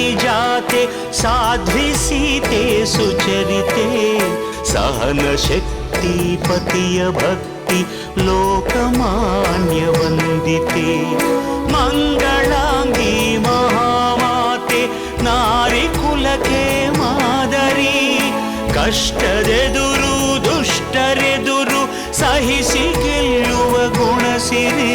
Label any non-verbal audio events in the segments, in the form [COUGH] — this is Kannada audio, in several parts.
ಜಾತೆ ಸಾಧ್ವಿ ಸೀತೆ ಸುಚರಿತೆ ಸಹನ ಶಕ್ತಿ ಪತಿಯ ಭಕ್ತಿ ಲೋಕಮಾನ್ಯ ವಂದಿತೆ ಮಂಗಳಾಂಗಿ ಮಹಾಮಾತೆ ನಾರಿ ಕುಲಕ್ಕೆ ಮಾದರಿ ಕಷ್ಟದೆದುರು ದುಷ್ಟರೆದುರು ಸಹಿಸಿ ಗೆಲ್ಲುವ ಗುಣಸಿರಿ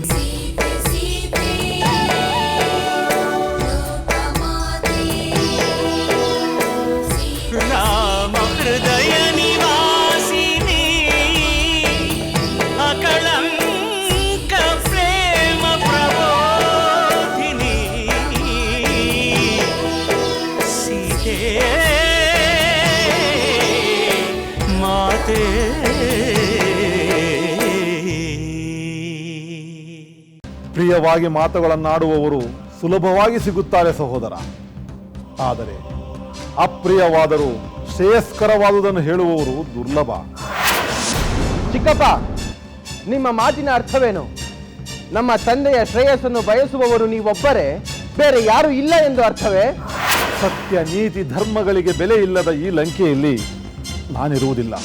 ಪ್ರಿಯವಾಗಿ ಮಾತುಗಳನ್ನಾಡುವವರು ಸುಲಭವಾಗಿ ಸಿಗುತ್ತಾರೆ ಸಹೋದರ. ಆದರೆ ಅಪ್ರಿಯವಾದರೂ ಶ್ರೇಯಸ್ಕರವಾದುದನ್ನು ಹೇಳುವವರು ದುರ್ಲಭ. ಚಿಕ್ಕಪ್ಪ ನಿಮ್ಮ ಮಾತಿನ ಅರ್ಥವೇನು? ನಮ್ಮ ತಂದೆಯ ಶ್ರೇಯಸ್ಸನ್ನು ಬಯಸುವವರು ನೀವೊಬ್ಬರೇ ಬೇರೆ ಯಾರು ಇಲ್ಲ ಎಂದು ಅರ್ಥವೇ? ಸತ್ಯ ನೀತಿ ಧರ್ಮಗಳಿಗೆ ಬೆಲೆ ಇಲ್ಲದ ಈ ಲಂಕೆಯಲ್ಲಿ ನಾನಿರುವುದಿಲ್ಲ.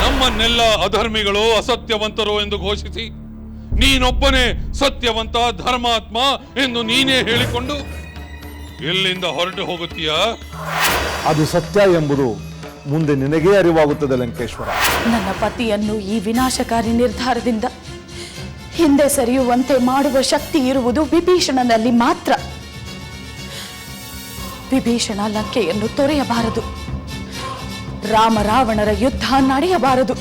ನಮ್ಮನ್ನೆಲ್ಲ ಅಧರ್ಮಿಗಳು ಅಸತ್ಯವಂತರು ಎಂದು ಘೋಷಿಸಿ ನೀನೊಬ್ಬನೇ ಸತ್ಯವಂತ ಧರ್ಮಾತ್ಮ ಎಂದು ನೀನೇ ಹೇಳಿಕೊಂಡು ಎಲ್ಲಿಂದ ಹೊರಟು ಹೋಗುತ್ತೀಯಾ? ಅದು ಸತ್ಯ ಎಂಬುದು ಮುಂದೆ ನಿನಗೇ ಅರಿವಾಗುತ್ತದೆ ಲಂಕೇಶ್ವರ. ನನ್ನ ಪತಿಯನ್ನು ಈ ವಿನಾಶಕಾರಿ ನಿರ್ಧಾರದಿಂದ ಹಿಂದೆ ಸರಿಯುವಂತೆ ಮಾಡುವ ಶಕ್ತಿ ಇರುವುದು ವಿಭೀಷಣನಲ್ಲಿ ಮಾತ್ರ. ವಿಭೀಷಣ ಲಂಕೆಯನ್ನು ತೊರೆಯಬಾರದು. ರಾಮ ರಾವಣರ ಯುದ್ಧ ನಡೆಯಬಾರದು.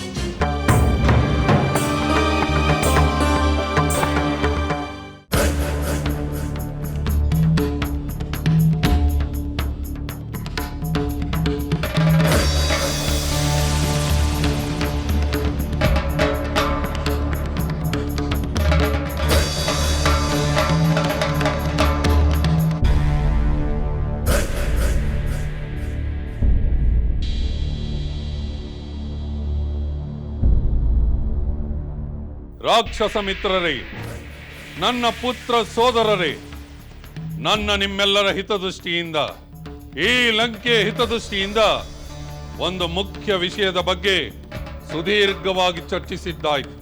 ರಾಕ್ಷಸ ಮಿತ್ರರೇ ನನ್ನ ಪುತ್ರ ಸೋದರರೇ, ನನ್ನ ನಿಮ್ಮೆಲ್ಲರ ಹಿತದೃಷ್ಟಿಯಿಂದ, ಈ ಲಂಕೆ ಹಿತದೃಷ್ಟಿಯಿಂದ ಒಂದು ಮುಖ್ಯ ವಿಷಯದ ಬಗ್ಗೆ ಸುದೀರ್ಘವಾಗಿ ಚರ್ಚಿಸಿದ್ದಾಯಿತು.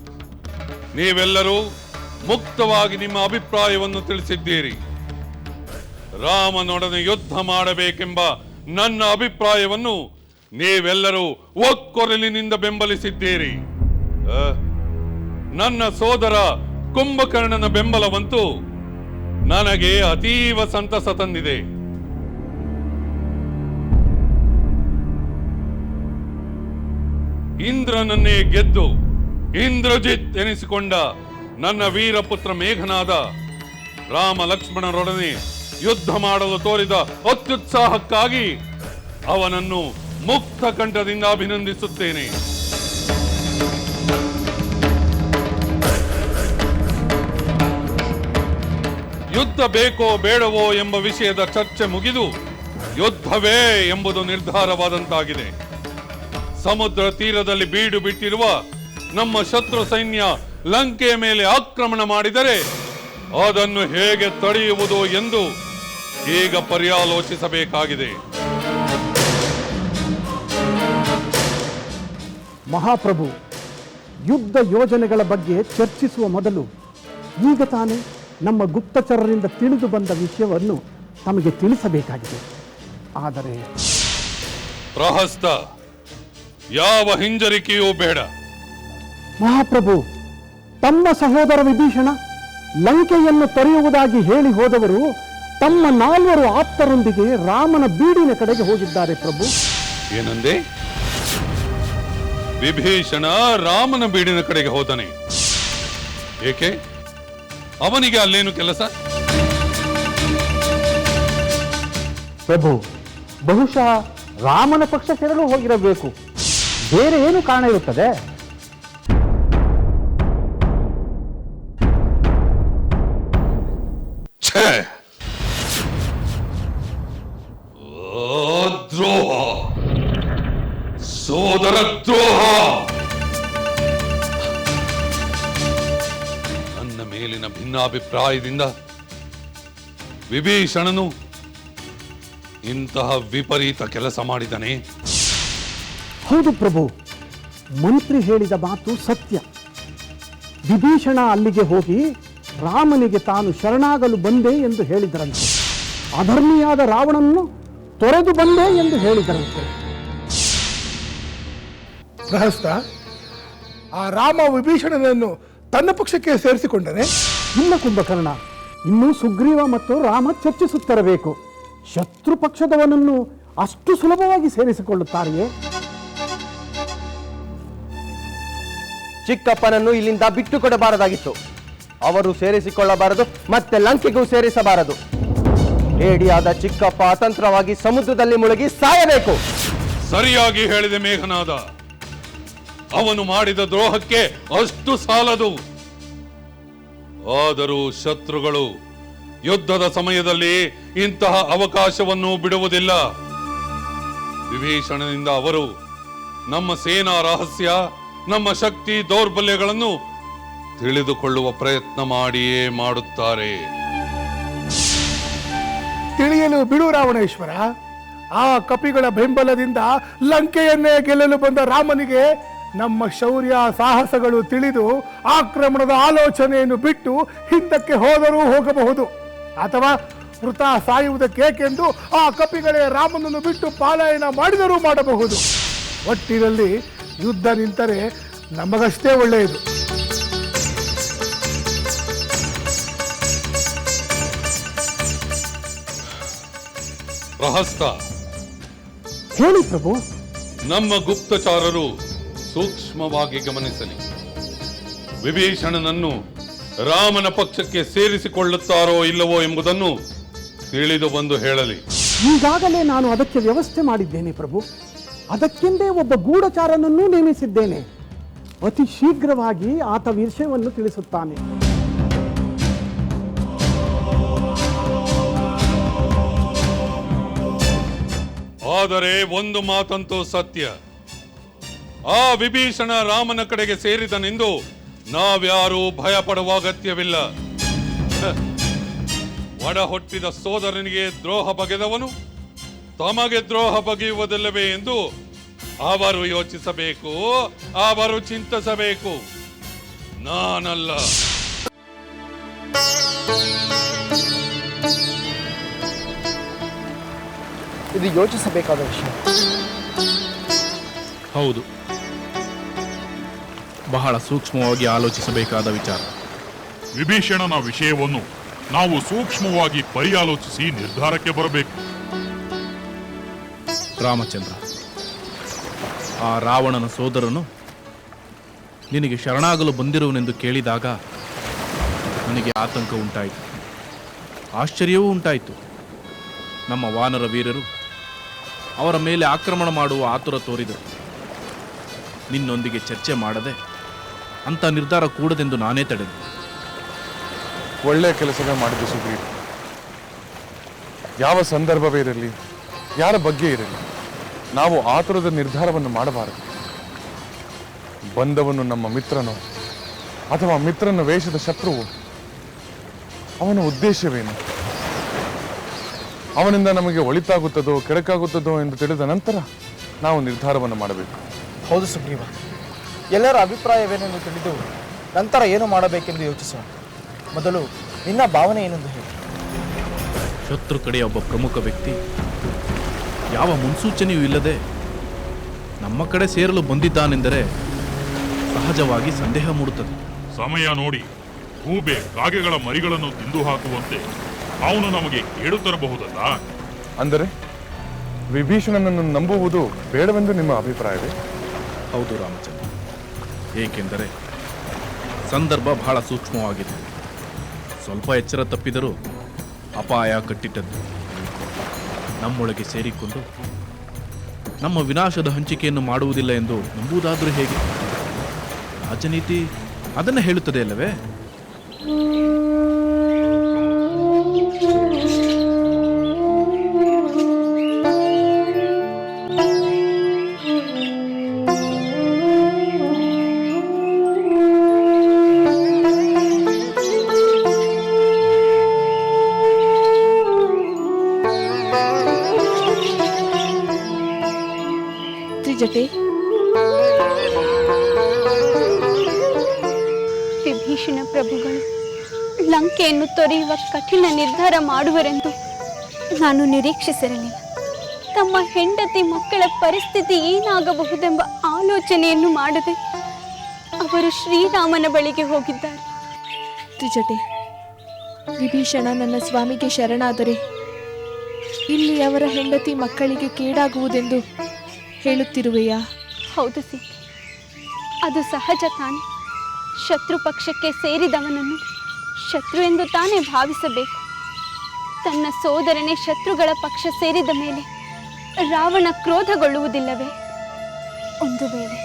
ನೀವೆಲ್ಲರೂ ಮುಕ್ತವಾಗಿ ನಿಮ್ಮ ಅಭಿಪ್ರಾಯವನ್ನು ತಿಳಿಸಿದ್ದೀರಿ. ರಾಮನೊಡನೆ ಯುದ್ಧ ಮಾಡಬೇಕೆಂಬ ನನ್ನ ಅಭಿಪ್ರಾಯವನ್ನು ನೀವೆಲ್ಲರೂ ಒಕ್ಕೊರಲಿನಿಂದ ಬೆಂಬಲಿಸಿದ್ದೀರಿ. ನನ್ನ ಸೋದರ ಕುಂಭಕರ್ಣನ ಬೆಂಬಲವಂತೂ ನನಗೆ ಅತೀವ ಸಂತಸ ತಂದಿದೆ. ಇಂದ್ರನನ್ನೇ ಗೆದ್ದು ಇಂದ್ರಜಿತ್ ಎನಿಸಿಕೊಂಡ ನನ್ನ ವೀರಪುತ್ರ ಮೇಘನಾದ ರಾಮ ಲಕ್ಷ್ಮಣರೊಡನೆ ಯುದ್ಧ ಮಾಡಲು ತೋರಿದ ಅತ್ಯುತ್ಸಾಹಕ್ಕಾಗಿ ಅವನನ್ನು ಮುಕ್ತ ಕಂಠದಿಂದ ಅಭಿನಂದಿಸುತ್ತೇನೆ. ಯುದ್ಧ ಬೇಕೋ ಬೇಡವೋ ಎಂಬ ವಿಷಯದ ಚರ್ಚೆ ಮುಗಿದು ಯುದ್ಧವೇ ಎಂಬುದು ನಿರ್ಧಾರವಾದಂತಾಗಿದೆ. ಸಮುದ್ರ ತೀರದಲ್ಲಿ ಬೀಡು ಬಿಟ್ಟಿರುವ ನಮ್ಮ ಶತ್ರು ಸೈನ್ಯ ಲಂಕೆಯ ಮೇಲೆ ಆಕ್ರಮಣ ಮಾಡಿದರೆ ಅದನ್ನು ಹೇಗೆ ತಡೆಯುವುದು ಎಂದು ಈಗ ಪರ್ಯಾಲೋಚಿಸಬೇಕಾಗಿದೆ. ಮಹಾಪ್ರಭು, ಯುದ್ಧ ಯೋಜನೆಗಳ ಬಗ್ಗೆ ಚರ್ಚಿಸುವ ಮೊದಲು ಈಗ ತಾನೇ ನಮ್ಮ ಗುಪ್ತಚರರಿಂದ ತಿಳಿದು ಬಂದ ವಿಷಯವನ್ನು ತಮಗೆ ತಿಳಿಸಬೇಕಾಗಿದೆ. ಆದರೆ ಪ್ರಹಸ್ತ ಯಾವ ಹಿಂಜರಿಕೆಯೂ ಬೇಡ. ಮಹಾಪ್ರಭು ತಮ್ಮ ಸಹೋದರ ವಿಭೀಷಣ ಲಂಕೆಯನ್ನು ತೊರೆಯುವುದಾಗಿ ಹೇಳಿ ಹೋದವರು ತಮ್ಮ ನಾಲ್ವರು ಆಪ್ತರೊಂದಿಗೆ ರಾಮನ ಬೀಡಿನ ಕಡೆಗೆ ಹೋಗಿದ್ದಾರೆ ಪ್ರಭು. ಏನಂದೆ? ವಿಭೀಷಣ ರಾಮನ ಬೀಡಿನ ಕಡೆಗೆ ಹೋದನೆ. ಏಕೆ? ಅವನಿಗೆ ಅಲ್ಲೇನು ಕೆಲಸ? ಪ್ರಭು ಬಹುಶಃ ರಾಮನ ಪಕ್ಷ ಸೇರಲು ಹೋಗಿರಬೇಕು. ಬೇರೆ ಏನು ಕಾರಣ ಇರುತ್ತದೆ? ಛೇ ಮೇಲಿನ ಭಿನ್ನಾಭಿಪ್ರಾಯದಿಂದ ವಿಭೀಷಣನು ಇಂತಹ ವಿಪರೀತ ಕೆಲಸ ಮಾಡಿದನೆ ಹೌದು ಪ್ರಭು ಮಂತ್ರಿ ಹೇಳಿದ ಮಾತು ಸತ್ಯ. ವಿಭೀಷಣ ಅಲ್ಲಿಗೆ ಹೋಗಿ ರಾಮನಿಗೆ ತಾನು ಶರಣಾಗಲು ಬಂದೆ ಎಂದು ಹೇಳಿದರಂತೆ. ಅಧರ್ಮಿಯಾದ ರಾವಣನ್ನು ತೊರೆದು ಬಂದೆ ಎಂದು ಹೇಳಿದರಂತೆ. ಆ ರಾಮ ವಿಭೀಷಣನನ್ನು ತನ್ನ ಪಕ್ಷಕ್ಕೆ ಸೇರಿಸಿಕೊಂಡರೆ ಇಲ್ಲ ಕುಂಭಕರ್ಣ ಇನ್ನೂ ಸುಗ್ರೀವ ಮತ್ತು ರಾಮ ಚರ್ಚಿಸುತ್ತಿರಬೇಕು. ಶತ್ರು ಪಕ್ಷದವನನ್ನು ಅಷ್ಟು ಸುಲಭವಾಗಿ ಸೇರಿಸಿಕೊಳ್ಳುತ್ತಾರೆಯೇ? ಚಿಕ್ಕಪ್ಪನನ್ನು ಇಲ್ಲಿಂದ ಬಿಟ್ಟು ಕೊಡಬಾರದಾಗಿತ್ತು. ಅವರು ಸೇರಿಸಿಕೊಳ್ಳಬಾರದು ಮತ್ತೆ ಲಂಕೆಗೂ ಸೇರಿಸಬಾರದು. ಏಡಿಯಾದ ಚಿಕ್ಕಪ್ಪ ಅತಂತ್ರವಾಗಿ ಸಮುದ್ರದಲ್ಲಿ ಮುಳುಗಿ ಸಾಯಬೇಕು. ಸರಿಯಾಗಿ ಹೇಳಿದೆ ಮೇಘನಾದ. ಅವನು ಮಾಡಿದ ದ್ರೋಹಕ್ಕೆ ಅಷ್ಟು ಸಾಲದು. ಆದರೂ ಶತ್ರುಗಳು ಯುದ್ಧದ ಸಮಯದಲ್ಲಿ ಇಂತಹ ಅವಕಾಶವನ್ನು ಬಿಡುವುದಿಲ್ಲ. ವಿಭೀಷಣನಿಂದ ಅವರು, ನಮ್ಮ ಸೇನಾ ರಹಸ್ಯ, ನಮ್ಮ ಶಕ್ತಿ ದೌರ್ಬಲ್ಯಗಳನ್ನು ತಿಳಿದುಕೊಳ್ಳುವ ಪ್ರಯತ್ನ ಮಾಡಿಯೇ ಮಾಡುತ್ತಾರೆ. ತಿಳಿಯಲು ಬಿಡು ರಾವಣೇಶ್ವರ. ಆ ಕಪಿಗಳ ಬೆಂಬಲದಿಂದ ಲಂಕೆಯನ್ನೇ ಗೆಲ್ಲಲು ಬಂದ ರಾಮನಿಗೆ ನಮ್ಮ ಶೌರ್ಯ ಸಾಹಸಗಳು ತಿಳಿದು ಆಕ್ರಮಣದ ಆಲೋಚನೆಯನ್ನು ಬಿಟ್ಟು ಹಿಂದಕ್ಕೆ ಹೋದರೂ ಹೋಗಬಹುದು. ಅಥವಾ ಮೃತ ಸಾಯುವುದಕ್ಕೇಕೆಂದು ಆ ಕಪಿಗಳೇ ರಾಮನನ್ನು ಬಿಟ್ಟು ಪಾಲಾಯನ ಮಾಡಿದರೂ ಮಾಡಬಹುದು. ಒಟ್ಟಿನಲ್ಲಿ ಯುದ್ಧ ನಿಂತರೆ ನಮಗಷ್ಟೇ ಒಳ್ಳೆಯದು. ಪ್ರಹಸ್ತ ಹೇಳಿ ಪ್ರಭು. ನಮ್ಮ ಗುಪ್ತಚಾರರು ಸೂಕ್ಷ್ಮವಾಗಿ ಗಮನಿಸಲಿ. ವಿಭೀಷಣನನ್ನು ರಾಮನ ಪಕ್ಷಕ್ಕೆ ಸೇರಿಸಿಕೊಳ್ಳುತ್ತಾರೋ ಇಲ್ಲವೋ ಎಂಬುದನ್ನು ತಿಳಿದು ಬಂದು ಹೇಳಲಿ. ಈಗಾಗಲೇ ನಾನು ಅದಕ್ಕೆ ವ್ಯವಸ್ಥೆ ಮಾಡಿದ್ದೇನೆ ಪ್ರಭು. ಅದಕ್ಕೆಂದೇ ಒಬ್ಬ ಗೂಢಚಾರನನ್ನೂ ನೇಮಿಸಿದ್ದೇನೆ. ಅತಿ ಶೀಘ್ರವಾಗಿ ಆತ ವಿಷಯವನ್ನು ತಿಳಿಸುತ್ತಾನೆ. ಆದರೆ ಒಂದು ಮಾತಂತೂ ಸತ್ಯ. ಆ ವಿಭೀಷಣ ರಾಮನ ಕಡೆಗೆ ಸೇರಿದನೆಂದು ನಾವ್ಯಾರೂ ಭಯ ಪಡುವ ಅಗತ್ಯವಿಲ್ಲ. [LAUGHS] ಒಡ ಹೊಟ್ಟಿದ ಸೋದರನಿಗೆ ದ್ರೋಹ ಬಗೆದವನು ತಮಗೆ ದ್ರೋಹ ಬಗೆಯುವುದಿಲ್ಲವೇ ಎಂದು ಅವರು ಯೋಚಿಸಬೇಕು ಅವರು ಚಿಂತಿಸಬೇಕು. ನಾನಲ್ಲ. ಇದು ಯೋಚಿಸಬೇಕಾದ ವಿಷಯ. ಹೌದು. ಬಹಳ ಸೂಕ್ಷ್ಮವಾಗಿ ಆಲೋಚಿಸಬೇಕಾದ ವಿಚಾರ. ವಿಭೀಷಣನ ವಿಷಯವನ್ನು ನಾವು ಸೂಕ್ಷ್ಮವಾಗಿ ಪರಿಯಾಲೋಚಿಸಿ ನಿರ್ಧಾರಕ್ಕೆ ಬರಬೇಕು. ರಾಮಚಂದ್ರ ಆ ರಾವಣನ ಸೋದರನು ನಿನಗೆ ಶರಣಾಗಲು ಬಂದಿರುವನೆಂದು ಕೇಳಿದಾಗ ನನಗೆ ಆತಂಕ ಉಂಟಾಯಿತು. ಆಶ್ಚರ್ಯವೂ ಉಂಟಾಯಿತು. ನಮ್ಮ ವಾನರ ವೀರರು ಅವರ ಮೇಲೆ ಆಕ್ರಮಣ ಮಾಡುವ ಆತುರ ತೋರಿದರು. ನಿನ್ನೊಂದಿಗೆ ಚರ್ಚೆ ಮಾಡದೆ ಅಂಥ ನಿರ್ಧಾರ ಕೂಡದೆಂದು ನಾನೇ ತಡೆದೆ. ಒಳ್ಳೆಯ ಕೆಲಸವೇ ಮಾಡಿದ್ದು ಸುಗ್ರೀವ್. ಯಾವ ಸಂದರ್ಭವೇ ಇರಲಿ ಯಾರ ಬಗ್ಗೆ ಇರಲಿ ನಾವು ಆತುರದ ನಿರ್ಧಾರವನ್ನು ಮಾಡಬಾರದು. ಬಂದವನು ನಮ್ಮ ಮಿತ್ರನೋ ಅಥವಾ ಮಿತ್ರನ ವೇಷದ ಶತ್ರುವು ಅವನ ಉದ್ದೇಶವೇನು? ಅವನಿಂದ ನಮಗೆ ಒಳಿತಾಗುತ್ತದೋ ಕೆಡಕಾಗುತ್ತದೋ ಎಂದು ತಿಳಿದ ನಂತರ ನಾವು ನಿರ್ಧಾರವನ್ನು ಮಾಡಬೇಕು. ಹೌದು ಸುಗ್ರೀವ. ಎಲ್ಲರ ಅಭಿಪ್ರಾಯವೇನೆಂದು ತಿಳಿದು ನಂತರ ಏನು ಮಾಡಬೇಕೆಂದು ಯೋಚಿಸೋಣ. ಮೊದಲು ನಿನ್ನ ಭಾವನೆ ಏನೆಂದು ಹೇಳಿ. ಶತ್ರು ಕಡೆಯ ಒಬ್ಬ ಪ್ರಮುಖ ವ್ಯಕ್ತಿ. ಯಾವ ಮುನ್ಸೂಚನೆಯೂ ಇಲ್ಲದೆ ನಮ್ಮ ಕಡೆ ಸೇರಲು ಬಂದಿದ್ದಾನೆಂದರೆ ಸಹಜವಾಗಿ ಸಂದೇಹ ಮೂಡುತ್ತದೆ. ಸಮಯ ನೋಡಿ. ಹೂಬೆ ಕಾಗೆಗಳ ಮರಿಗಳನ್ನು ತಿಂದು ಹಾಕುವಂತೆ ಅವನು ನಮಗೆ ಕೇಳು ತರಬಹುದಲ್ಲ? ಅಂದರೆ ವಿಭೀಷಣನನ್ನು ನಂಬುವುದು ಬೇಡವೆಂದು ನಿಮ್ಮ ಅಭಿಪ್ರಾಯವೇ? ಹೌದು ರಾಮಚಂದ್ರ. ಏಕೆಂದರೆ ಸಂದರ್ಭ ಬಹಳ ಸೂಕ್ಷ್ಮವಾಗಿದೆ. ಸ್ವಲ್ಪ ಎಚ್ಚರ ತಪ್ಪಿದರೂ ಅಪಾಯ ಕಟ್ಟಿಟ್ಟದ್ದು. ನಮ್ಮೊಳಗೆ ಸೇರಿಕೊಂಡು ನಮ್ಮ ವಿನಾಶದ ಹಂಚಿಕೆಯನ್ನು ಮಾಡುವುದಿಲ್ಲ ಎಂದು ನಂಬುವುದಾದರೂ ಹೇಗೆ? ರಾಜನೀತಿ ಅದನ್ನು ಹೇಳುತ್ತದೆ ಅಲ್ಲವೇ? ತೊರೆಯುವ ಕಠಿಣ ನಿರ್ಧಾರ ಮಾಡುವರೆಂದು ನಾನು ನಿರೀಕ್ಷಿಸಿರಲಿಲ್ಲ. ತಮ್ಮ ಹೆಂಡತಿ ಮಕ್ಕಳ ಪರಿಸ್ಥಿತಿ ಏನಾಗಬಹುದೆಂಬ ಆಲೋಚನೆಯನ್ನು ಮಾಡದೆ ಅವರು ಶ್ರೀರಾಮನ ಬಳಿಗೆ ಹೋಗಿದ್ದಾರೆ. ತ್ರಿಜಟೆ ವಿಭೀಷಣ ನನ್ನ ಸ್ವಾಮಿಗೆ ಶರಣಾದರೆ ಇಲ್ಲಿ ಅವರ ಹೆಂಡತಿ ಮಕ್ಕಳಿಗೆ ಕೇಡಾಗುವುದೆಂದು ಹೇಳುತ್ತಿರುವೆಯಾ? ಹೌದು ಸಿ ಅದು ಸಹಜ ತಾನೆ. ಶತ್ರು ಪಕ್ಷಕ್ಕೆ ಸೇರಿದವನನ್ನು ಶತ್ರು ಎಂದು ತಾನೇ ಭಾವಿಸಬೇಕು. ತನ್ನ ಸೋದರನೇ ಶತ್ರುಗಳ ಪಕ್ಷ ಸೇರಿದ ಮೇಲೆ ರಾವಣ ಕ್ರೋಧಗೊಳ್ಳುವುದಿಲ್ಲವೇ? ಒಂದು ವೇಳೆ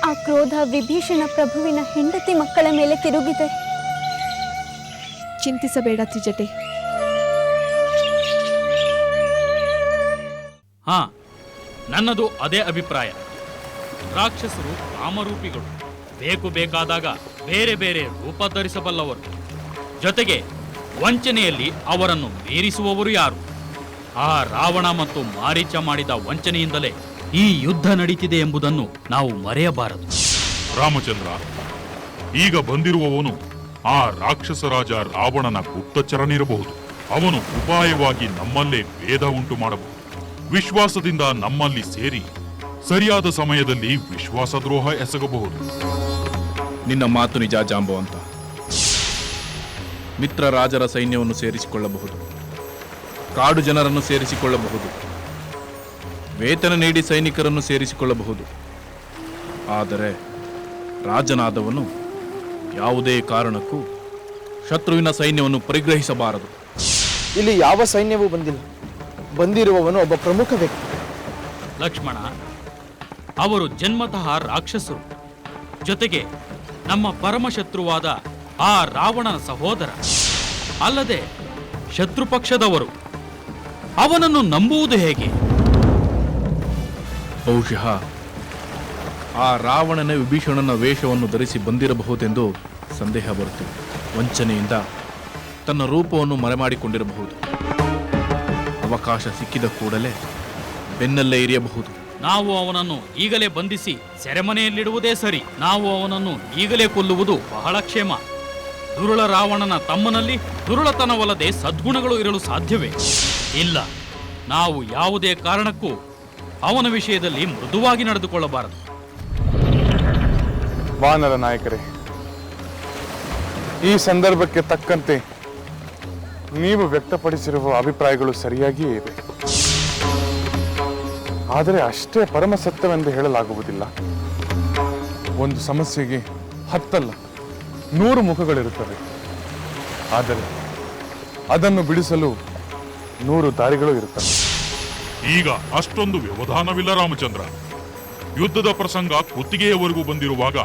ಆ ಕ್ರೋಧ ವಿಭೀಷಣ ಪ್ರಭುವಿನ ಹೆಂಡತಿ ಮಕ್ಕಳ ಮೇಲೆ ತಿರುಗಿದೆ ಚಿಂತಿಸಬೇಡ ತ್ರಿಜಟೆ. ಹಾ ನನ್ನದು ಅದೇ ಅಭಿಪ್ರಾಯ. ರಾಕ್ಷಸರು ಕಾಮರೂಪಿಗಳು ಬೇಕು ಬೇಕಾದಾಗ ಬೇರೆ ಬೇರೆ ರೂಪ ಧರಿಸಬಲ್ಲವರು. ಜೊತೆಗೆ ವಂಚನೆಯಲ್ಲಿ ಅವರನ್ನು ಮೀರಿಸುವವರು ಯಾರು? ಆ ರಾವಣ ಮತ್ತು ಮಾರೀಚ ಮಾಡಿದ ವಂಚನೆಯಿಂದಲೇ ಈ ಯುದ್ಧ ನಡೀತಿದೆ ಎಂಬುದನ್ನು ನಾವು ಮರೆಯಬಾರದು. ರಾಮಚಂದ್ರ ಈಗ ಬಂದಿರುವವನು ಆ ರಾಕ್ಷಸ ರಾಜ ರಾವಣನ ಗುಪ್ತಚರನಿರಬಹುದು. ಅವನು ಉಪಾಯವಾಗಿ ನಮ್ಮಲ್ಲೇ ಭೇದ ಉಂಟು ಮಾಡಬಹುದು. ವಿಶ್ವಾಸದಿಂದ ನಮ್ಮಲ್ಲಿ ಸೇರಿ ಸರಿಯಾದ ಸಮಯದಲ್ಲಿ ವಿಶ್ವಾಸದ್ರೋಹ ಎಸಗಬಹುದು. ನಿನ್ನ ಮಾತು ನಿಜ ಜಾಂಬವಂತ ಮಿತ್ರ ರಾಜರ ಸೈನ್ಯವನ್ನು ಸೇರಿಸಿಕೊಳ್ಳಬಹುದು. ಕಾಡು ಜನರನ್ನು ಸೇರಿಸಿಕೊಳ್ಳಬಹುದು. ವೇತನ ನೀಡಿ ಸೈನಿಕರನ್ನು ಸೇರಿಸಿಕೊಳ್ಳಬಹುದು. ಆದರೆ ರಾಜನಾದವನು ಯಾವುದೇ ಕಾರಣಕ್ಕೂ ಶತ್ರುವಿನ ಸೈನ್ಯವನ್ನು ಪರಿಗ್ರಹಿಸಬಾರದು. ಇಲ್ಲಿ ಯಾವ ಸೈನ್ಯವೂ ಬಂದಿಲ್ಲ. ಬಂದಿರುವವನು ಒಬ್ಬ ಪ್ರಮುಖ ವ್ಯಕ್ತಿ. ಲಕ್ಷ್ಮಣ ಅವರು ಜನ್ಮತಃ ರಾಕ್ಷಸರು. ಜೊತೆಗೆ ನಮ್ಮ ಪರಮಶತ್ರುವಾದ ಆ ರಾವಣನ ಸಹೋದರ. ಅಲ್ಲದೆ ಶತ್ರುಪಕ್ಷದವರು ಅವನನ್ನು ನಂಬುವುದು ಹೇಗೆ? ಬಹುಶಃ ಆ ರಾವಣನ ವಿಭೀಷಣನ ವೇಷವನ್ನು ಧರಿಸಿ ಬಂದಿರಬಹುದೆಂದು ಸಂದೇಹ ಬರುತ್ತದೆ. ವಂಚನೆಯಿಂದ ತನ್ನ ರೂಪವನ್ನು ಮರೆಮಾಡಿಕೊಂಡಿರಬಹುದು. ಅವಕಾಶ ಸಿಕ್ಕಿದ ಕೂಡಲೇ ಬೆನ್ನಲ್ಲೇ ಇರಿಯಬಹುದು. ನಾವು ಅವನನ್ನು ಈಗಲೇ ಬಂಧಿಸಿ ಸೆರೆಮನೆಯಲ್ಲಿಡುವುದೇ ಸರಿ. ನಾವು ಅವನನ್ನು ಈಗಲೇ ಕೊಲ್ಲುವುದು ಬಹಳ ಕ್ಷೇಮ. ದುರುಳ ರಾವಣನ ತಮ್ಮನಲ್ಲಿ ದುರುಳತನವಲ್ಲದೆ ಸದ್ಗುಣಗಳು ಇರಲು ಸಾಧ್ಯವೇ? ಇಲ್ಲ. ನಾವು ಯಾವುದೇ ಕಾರಣಕ್ಕೂ ಅವನ ವಿಷಯದಲ್ಲಿ ಮೃದುವಾಗಿ ನಡೆದುಕೊಳ್ಳಬಾರದು. ವಾನರ ನಾಯಕರೇ, ಈ ಸಂದರ್ಭಕ್ಕೆ ತಕ್ಕಂತೆ ನೀವು ವ್ಯಕ್ತಪಡಿಸಿರುವ ಅಭಿಪ್ರಾಯಗಳು ಸರಿಯಾಗಿಯೇ ಇವೆ. ಆದರೆ ಅಷ್ಟೇ ಪರಮ ಸತ್ಯವೆಂದು ಹೇಳಲಾಗುವುದಿಲ್ಲ. ಒಂದು ಸಮಸ್ಯೆಗೆ ಹತ್ತಲ್ಲ. ನೂರು ಮುಖಗಳಿರುತ್ತವೆ. ಆದರೆ ಅದನ್ನು ಬಿಡಿಸಲು ನೂರು ದಾರಿಗಳು ಇರುತ್ತವೆ. ಈಗ ಅಷ್ಟೊಂದು ವ್ಯವಧಾನವಿಲ್ಲ ರಾಮಚಂದ್ರ. ಯುದ್ಧದ ಪ್ರಸಂಗ ಕುತ್ತಿಗೆಯವರೆಗೂ ಬಂದಿರುವಾಗ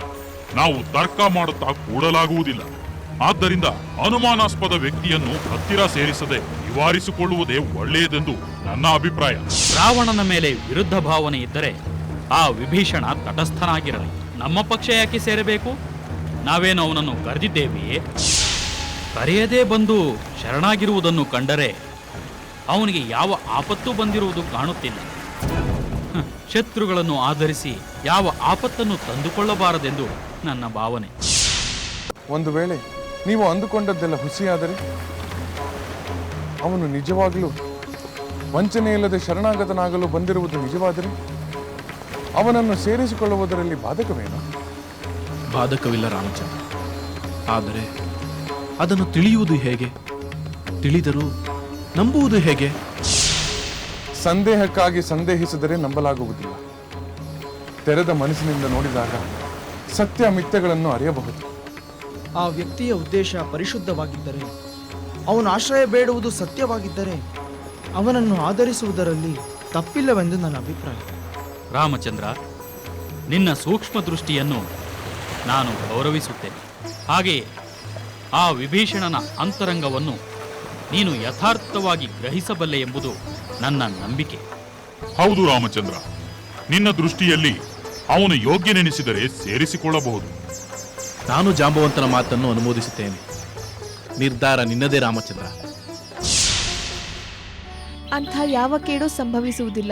ನಾವು ತರ್ಕ ಮಾಡುತ್ತಾ ಕೂಡಲಾಗುವುದಿಲ್ಲ. ಆದ್ದರಿಂದ ಅನುಮಾನಾಸ್ಪದ ವ್ಯಕ್ತಿಯನ್ನು ಹತ್ತಿರ ಸೇರಿಸದೆ ನಿವಾರಿಸಿಕೊಳ್ಳುವುದೇ ಒಳ್ಳೆಯದೆಂದು ನನ್ನ ಅಭಿಪ್ರಾಯ. ರಾವಣನ ಮೇಲೆ ವಿರುದ್ಧ ಭಾವನೆ ಇದ್ದರೆ ಆ ವಿಭೀಷಣ ತಟಸ್ಥನಾಗಿರಲಿ. ನಮ್ಮ ಪಕ್ಷ ಯಾಕೆ ಸೇರಬೇಕು? ನಾವೇನು ಅವನನ್ನು ಕರೆದಿದ್ದೇವೆಯೇ ಕರೆಯದೇ ಬಂದು ಶರಣಾಗಿರುವುದನ್ನು ಕಂಡರೆ ಅವನಿಗೆ ಯಾವ ಆಪತ್ತು ಬಂದಿರುವುದು ಕಾಣುತ್ತಿಲ್ಲ. ಶತ್ರುಗಳನ್ನು ಆಧರಿಸಿ ಯಾವ ಆಪತ್ತನ್ನು ತಂದುಕೊಳ್ಳಬಾರದೆಂದು ನನ್ನ ಭಾವನೆ. ಒಂದು ವೇಳೆ ನೀವು ಅಂದುಕೊಂಡದ್ದೆಲ್ಲ ಹುಸಿಯಾದರೆ ಅವನು ನಿಜವಾಗಲೂ ವಂಚನೆಯಿಲ್ಲದೆ ಶರಣಾಗತನಾಗಲು ಬಂದಿರುವುದು ನಿಜವಾದರೆ ಅವನನ್ನು ಸೇರಿಸಿಕೊಳ್ಳುವುದರಲ್ಲಿ ಬಾಧಕವೇನು? ಬಾಧಕವಿಲ್ಲ ರಾಮಚಂದ್ರ. ಆದರೆ ಅದನ್ನು ತಿಳಿಯುವುದು ಹೇಗೆ? ತಿಳಿದರೂ ನಂಬುವುದು ಹೇಗೆ? ಸಂದೇಹಕ್ಕಾಗಿ ಸಂದೇಹಿಸಿದರೆ ನಂಬಲಾಗುವುದಿಲ್ಲ. ತೆರೆದ ಮನಸ್ಸಿನಿಂದ ನೋಡಿದಾಗ ಸತ್ಯ ಮಿಥ್ಯಗಳನ್ನು ಅರಿಯಬಹುದು. ಆ ವ್ಯಕ್ತಿಯ ಉದ್ದೇಶ ಪರಿಶುದ್ಧವಾಗಿದ್ದರೆ ಅವನು ಆಶ್ರಯ ಬೇಡುವುದು ಸತ್ಯವಾಗಿದ್ದರೆ ಅವನನ್ನು ಆಧರಿಸುವುದರಲ್ಲಿ ತಪ್ಪಿಲ್ಲವೆಂದು ನನ್ನ ಅಭಿಪ್ರಾಯ. ರಾಮಚಂದ್ರ ನಿನ್ನ ಸೂಕ್ಷ್ಮ ದೃಷ್ಟಿಯನ್ನು ನಾನು ಗೌರವಿಸುತ್ತೇನೆ. ಹಾಗೆಯೇ ಆ ವಿಭೀಷಣನ ಅಂತರಂಗವನ್ನು ನೀನು ಯಥಾರ್ಥವಾಗಿ ಗ್ರಹಿಸಬಲ್ಲೆ ಎಂಬುದು ನನ್ನ ನಂಬಿಕೆ. ಹೌದು ರಾಮಚಂದ್ರ ನಿನ್ನ ದೃಷ್ಟಿಯಲ್ಲಿ ಅವನು ಯೋಗ್ಯನೆನಿಸಿದರೆ ಸೇರಿಸಿಕೊಳ್ಳಬಹುದು. ನಾನು ಜಾಂಬವಂತನ ಮಾತನ್ನು ಅನುಮೋದಿಸುತ್ತೇನೆ. ನಿರ್ಧಾರ ನಿನ್ನದೇ ರಾಮಚಂದ್ರ. ಅಂಥ ಯಾವ ಕೇಡು ಸಂಭವಿಸುವುದಿಲ್ಲ.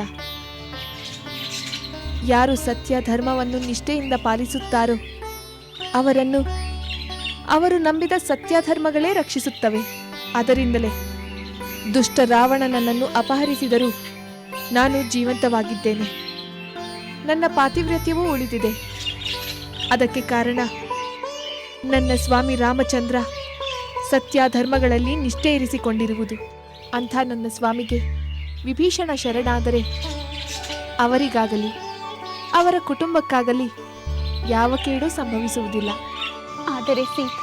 ಯಾರು ಸತ್ಯ ಧರ್ಮವನ್ನು ನಿಷ್ಠೆಯಿಂದ ಪಾಲಿಸುತ್ತಾರೋ ಅವರನ್ನು ಅವರು ನಂಬಿದ ಸತ್ಯಾಧರ್ಮಗಳೇ ರಕ್ಷಿಸುತ್ತವೆ. ಅದರಿಂದಲೇ ದುಷ್ಟ ರಾವಣ ನನ್ನನ್ನು ಅಪಹರಿಸಿದರೂ ನಾನು ಜೀವಂತವಾಗಿದ್ದೇನೆ. ನನ್ನ ಪಾತಿವ್ರತ್ಯವೂ ಉಳಿದಿದೆ. ಅದಕ್ಕೆ ಕಾರಣ ನನ್ನ ಸ್ವಾಮಿ ರಾಮಚಂದ್ರ ಸತ್ಯ ಧರ್ಮಗಳಲ್ಲಿ ನಿಷ್ಠೆ ಇರಿಸಿಕೊಂಡಿರುವುದು. ಅಂಥ ನನ್ನ ಸ್ವಾಮಿಗೆ ವಿಭೀಷಣ ಶರಣಾದರೆ ಅವರಿಗಾಗಲಿ, ಅವರ ಕುಟುಂಬಕ್ಕಾಗಲಿ ಯಾವ ಕೇಡು ಸಂಭವಿಸುವುದಿಲ್ಲ. ಆದರೆ ಸೀತ್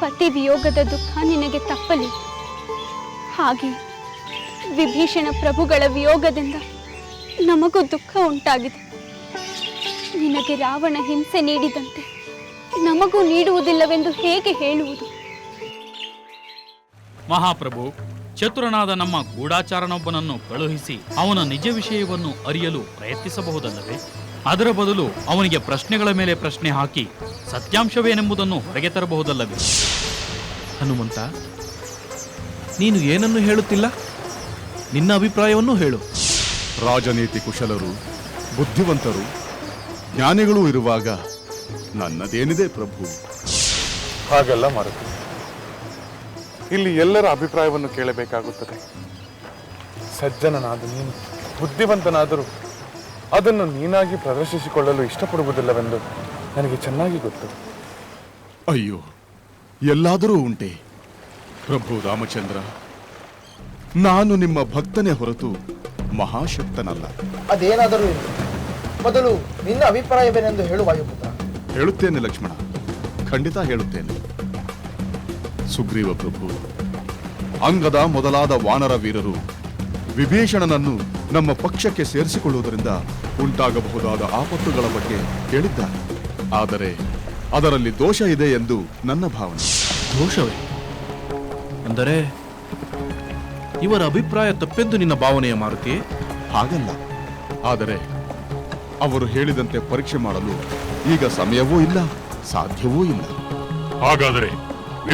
ಪತಿ ವಿಯೋಗದ ದುಃಖ ನಿನಗೆ ತಪ್ಪಲಿ. ಹಾಗೆ ವಿಭೀಷಣ ಪ್ರಭುಗಳ ವಿಯೋಗದಿಂದ ನಮಗೂ ದುಃಖ ಉಂಟಾಗಿದೆ. ನಿನಗೆ ರಾವಣ ಹಿಂಸೆ ನೀಡಿದಂತೆ ನಮಗೂ ನೀಡುವುದಿಲ್ಲವೆಂದು ಹೇಗೆ ಹೇಳುವುದು? ಮಹಾಪ್ರಭು ಚತುರನಾದ ನಮ್ಮ ಗೂಢಾಚಾರನೊಬ್ಬನನ್ನು ಕಳುಹಿಸಿ ಅವನ ನಿಜ ವಿಷಯವನ್ನು ಅರಿಯಲು ಪ್ರಯತ್ನಿಸಬಹುದಲ್ಲವೇ? ಅದರ ಬದಲು ಅವನಿಗೆ ಪ್ರಶ್ನೆಗಳ ಮೇಲೆ ಪ್ರಶ್ನೆ ಹಾಕಿ ಸತ್ಯಾಂಶವೇನೆಂಬುದನ್ನು ಹೊರಗೆ ತರಬಹುದಲ್ಲವೇ? ಹನುಮಂತ ನೀನು ಏನನ್ನು ಹೇಳುತ್ತಿಲ್ಲ? ನಿನ್ನ ಅಭಿಪ್ರಾಯವನ್ನು ಹೇಳು. ರಾಜನೀತಿ ಕುಶಲರು ಬುದ್ಧಿವಂತರು ಜ್ಞಾನಿಗಳು ಇರುವಾಗ ನನ್ನದೇನಿದೆ ಪ್ರಭು? ಹಾಗಲ್ಲ ಮಾರುತಿ ಇಲ್ಲಿ ಎಲ್ಲರ ಅಭಿಪ್ರಾಯವನ್ನು ಕೇಳಬೇಕಾಗುತ್ತದೆ. ಸಜ್ಜನನಾದ ನೀನು ಬುದ್ಧಿವಂತನಾದರೂ ಅದನ್ನು ನೀನಾಗಿ ಪ್ರದರ್ಶಿಸಿಕೊಳ್ಳಲು ಇಷ್ಟಪಡುವುದಿಲ್ಲವೆಂದು ನನಗೆ ಚೆನ್ನಾಗಿ ಗೊತ್ತು. ಅಯ್ಯೋ ಎಲ್ಲಾದರೂ ಉಂಟೆ. ಪ್ರಭು ರಾಮಚಂದ್ರ ನಾನು ನಿಮ್ಮ ಭಕ್ತನೇ ಹೊರತು ಮಹಾಶಕ್ತನಲ್ಲ. ಅದೇನಾದರೂ ಇರಲಿ ಮೊದಲು ನಿನ್ನ ಅಭಿಪ್ರಾಯವೇನೆಂದು ಹೇಳು ವಾಯುಪುತ್ರ. ಹೇಳುತ್ತೇನೆ ಲಕ್ಷ್ಮಣ ಖಂಡಿತ ಹೇಳುತ್ತೇನೆ. ಸುಗ್ರೀವ ಪ್ರಭು ಅಂಗದ ಮೊದಲಾದ ವಾನರ ವೀರರು ವಿಭೀಷಣನನ್ನು ನಮ್ಮ ಪಕ್ಷಕ್ಕೆ ಸೇರಿಸಿಕೊಳ್ಳುವುದರಿಂದ ಉಂಟಾಗಬಹುದಾದ ಆಪತ್ತುಗಳ ಬಗ್ಗೆ ಹೇಳಿದ್ದಾರೆ. ಆದರೆ ಅದರಲ್ಲಿ ದೋಷ ಇದೆ ಎಂದು ನನ್ನ ಭಾವನೆ. ದೋಷವೇ? ಅಂದರೆ ಇವರ ಅಭಿಪ್ರಾಯ ತಪ್ಪೆಂದು ನಿನ್ನ ಭಾವನೆಯ ಮಾರುತಿ? ಹಾಗಲ್ಲ. ಆದರೆ ಅವರು ಹೇಳಿದಂತೆ ಪರೀಕ್ಷೆ ಮಾಡಲು ಈಗ ಸಮಯವೂ ಇಲ್ಲ ಸಾಧ್ಯವೂ ಇಲ್ಲ. ಹಾಗಾದರೆ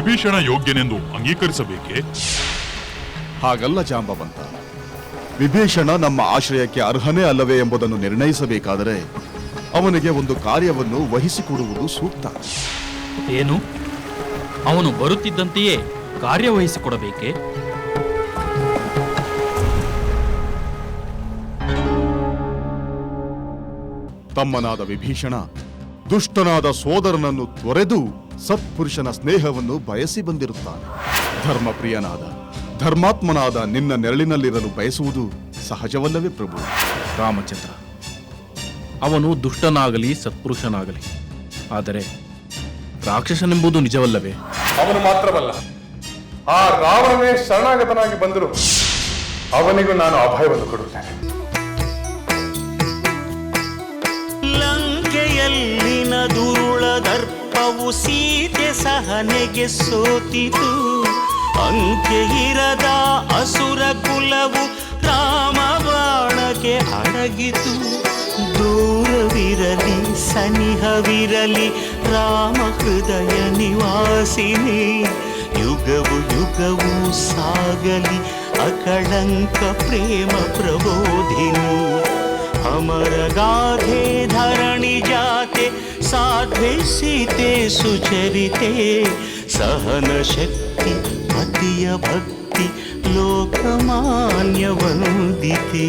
ವಿಭೀಷಣ ಯೋಗ್ಯನೆಂದು ಅಂಗೀಕರಿಸಬೇಕೇ? ಹಾಗಲ್ಲ ಜಾಂಬವಂತ. ವಿಭೀಷಣ ನಮ್ಮ ಆಶ್ರಯಕ್ಕೆ ಅರ್ಹನೇ ಅಲ್ಲವೇ ಎಂಬುದನ್ನು ನಿರ್ಣಯಿಸಬೇಕಾದರೆ ಅವನಿಗೆ ಒಂದು ಕಾರ್ಯವನ್ನು ವಹಿಸಿಕೊಡುವುದು ಸೂಕ್ತ. ಏನು? ಅವನು ಬರುತ್ತಿದ್ದಂತೆಯೇ ಕಾರ್ಯವಹಿಸಿಕೊಡಬೇಕೆ ತಮ್ಮನಾದ ವಿಭೀಷಣ ದುಷ್ಟನಾದ ಸೋದರನನ್ನು ತೊರೆದು ಸತ್ಪುರುಷನ ಸ್ನೇಹವನ್ನು ಬಯಸಿ ಬಂದಿರುತ್ತಾನೆ. ಧರ್ಮಪ್ರಿಯನಾದ ಧರ್ಮಾತ್ಮನಾದ ನಿನ್ನ ನೆರಳಿನಲ್ಲಿರಲು ಬಯಸುವುದು ಸಹಜವಲ್ಲವೇ ಪ್ರಭು? ರಾಮಚಂದ್ರ ಅವನು ದುಷ್ಟನಾಗಲಿ ಸತ್ಪುರುಷನಾಗಲಿ ಆದರೆ ರಾಕ್ಷಸನೆಂಬುದು ನಿಜವಲ್ಲವೇ? ಅವನು ಮಾತ್ರವಲ್ಲ ಆ ರಾವಣನೇ ಶರಣಾಗತನಾಗಿ ಬಂದರು ಅವನಿಗೂ ನಾನು ಅಭಯವನ್ನು ಕೊಡುತ್ತೇನೆ. ಲಂಕೆಯಲ್ಲಿನ ದುರುಳ ದರ್ಪವು ಸೀತೆ ಸಹನೆಗೆ ಸೋತಿತು. ಅಂಕೆ ಇರದ ಅಸುರ ಕುಲವು ರಾಮ ಬಾಣಕ್ಕೆ ಅಡಗಿತು ದೂರವಿರಲಿ ಸನಿಹವಿರಲಿ ರಾಮ ಹೃದಯ ನಿವಾಸಿನಿ ಯುಗವು ಯುಗವು ಸಾಗಲಿ ಅಕಳಂಕ ಪ್ರೇಮ ಪ್ರಬೋಧಿನಿ अमरगाधे धरणि जाते साध्वे सीते सुचरिते सहनशक्ति ಅತಿಯ ಭಕ್ತಿ ಲೋಕಮಾನ್ಯ ವಂದಿತೆ